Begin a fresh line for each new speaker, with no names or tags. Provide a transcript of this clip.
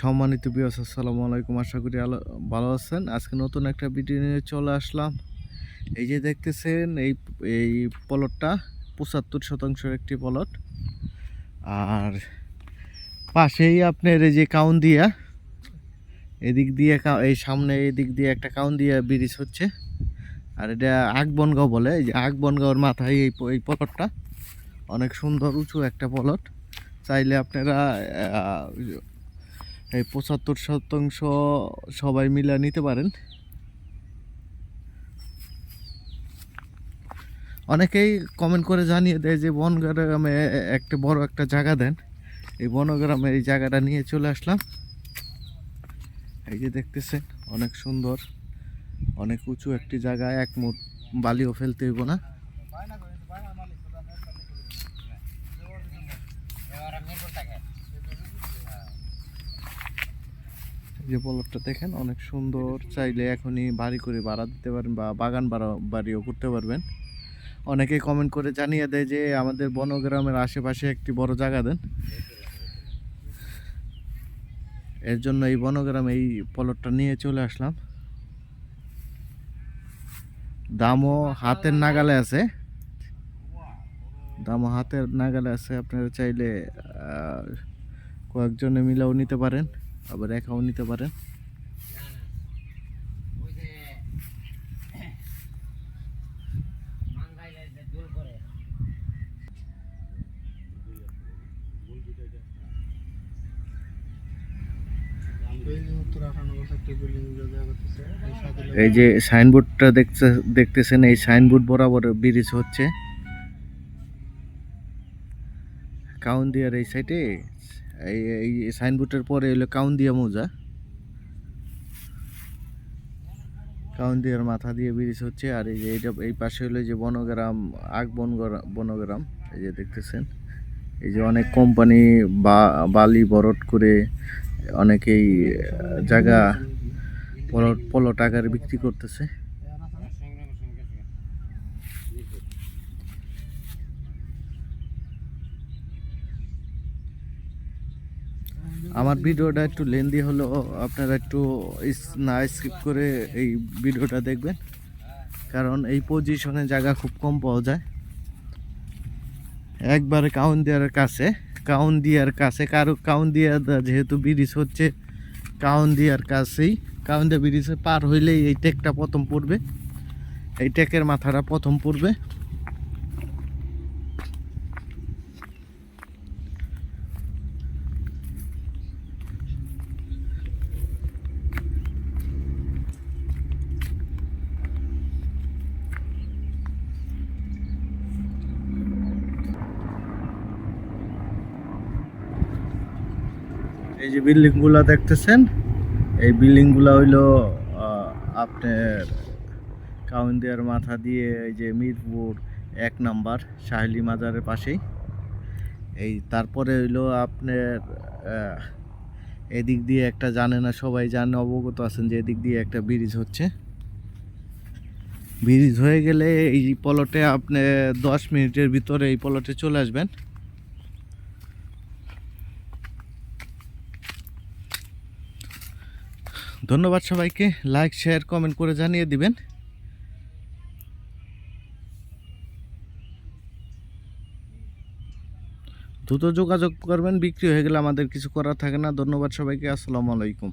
সম্মানিত বিয়াস আসসালামু আলাইকুম। আশা করি আলো ভালো আছেন। আজকে নতুন একটা ভিডিও নিয়ে চলে আসলাম। এই যে দেখতেছেন, এই এই পলটটা পঁচাত্তর শতাংশের একটি পলট। আর পাশেই আপনার এই যে কাউন্দিয়া এদিক দিয়ে এই সামনে এদিক দিয়ে একটা কাউন্দিয়া ব্রিজ হচ্ছে। আর এটা আকবনগাঁও বলে, এই যে আকবনগাঁওর মাথায় এই এই পলটটা। অনেক সুন্দর, উঁচু একটা পলট। চাইলে আপনারা এই পঁচাত্তর শতাংশ সবাই মিলে নিতে পারেন। অনেকেই কমেন্ট করে জানিয়ে দেয় যে বনগ্রামে একটা বড় একটা জায়গা দেন। এই বনগ্রামে এই জায়গাটা নিয়ে চলে আসলাম। এই যে দেখতেছেন, অনেক সুন্দর, অনেক উঁচু একটি জায়গা, এক মুঠ বালিও ফেলতে হইব না। যে পলটটা দেখেন, অনেক সুন্দর। চাইলে এখনই বাড়ি করে ভাড়া দিতে পারেন বা বাগান বাড়া বাড়িও করতে পারবেন। অনেকে কমেন্ট করে জানিয়ে দেয় যে, আমাদের বনগ্রামের আশেপাশে একটি বড় জায়গা দেন। এর জন্য এই বনগ্রামে এই পলটটা নিয়ে চলে আসলাম। দামও হাতের নাগালে আছে। দামও হাতের নাগালে আছে। আপনারা চাইলে কয়েকজনে মিলেও নিতে পারেন। আবার একাও নিতে পারেন এই যে সাইনবোর্ডটা দেখতে দেখতেছেন, এই সাইনবোর্ড বরাবর ব্রিজ হচ্ছে। কাউন্দিয়ার এই সাইডে এই এই সাইনবোর্ডের পরে হলো কাউন্দিয়া মৌজা। কাউন্দিয়ার মাথা দিয়ে ব্রিজ হচ্ছে, আর এই যে এইটা, এই পাশে হলো যে বনগ্রাম, আগ বনগ্রাম, এই যে দেখতেছেন। এই যে অনেক কোম্পানি বা, বালি বরট করে অনেকেই জায়গা পলট পলট আকারে বিক্রি করতেছে। আমার ভিডিওটা একটু লেন্দি হলো আপনারা একটু না স্কিপ করে এই ভিডিওটা দেখবেন। কারণ এই পজিশনে জায়গা খুব কম পাওয়া যায়। একবারে কাউন দিয়ার কাছে কাউন দিয়ার কাছে, কারও কাউন দিয়া যেহেতু ব্রিজ হচ্ছে কাউন দিয়ার কাছেই কাউন দিয়া ব্রিজে পার হইলেই এই টেকটা প্রথম পড়বে। এই টেকের মাথাটা প্রথম পড়বে। এই যে বিল্ডিংগুলো দেখতেছেন, এই বিল্ডিংগুলো হইল আপনার কাউন্দিয়ার মাথা দিয়ে এই যে মিরপুর এক নাম্বার, শাহলি মাজারের পাশেই। এই তারপরে হইল আপনার এদিক দিয়ে একটা জানে না সবাই জানে, অবগত আছেন যে এদিক দিয়ে একটা ব্রিজ হচ্ছে। ব্রিজ হয়ে গেলে এই পলটে আপনি দশ মিনিটের ভিতরে এই পলটে চলে আসবেন। ধন্যবাদ সবাইকে। লাইক শেয়ার কমেন্ট করে জানিয়ে দিবেন। দ্রুত যোগাযোগ করবেন, বিক্রি হয়ে গেলে আমাদের কিছু করার থাকে না। ধন্যবাদ সবাইকে। আসসালামু আলাইকুম।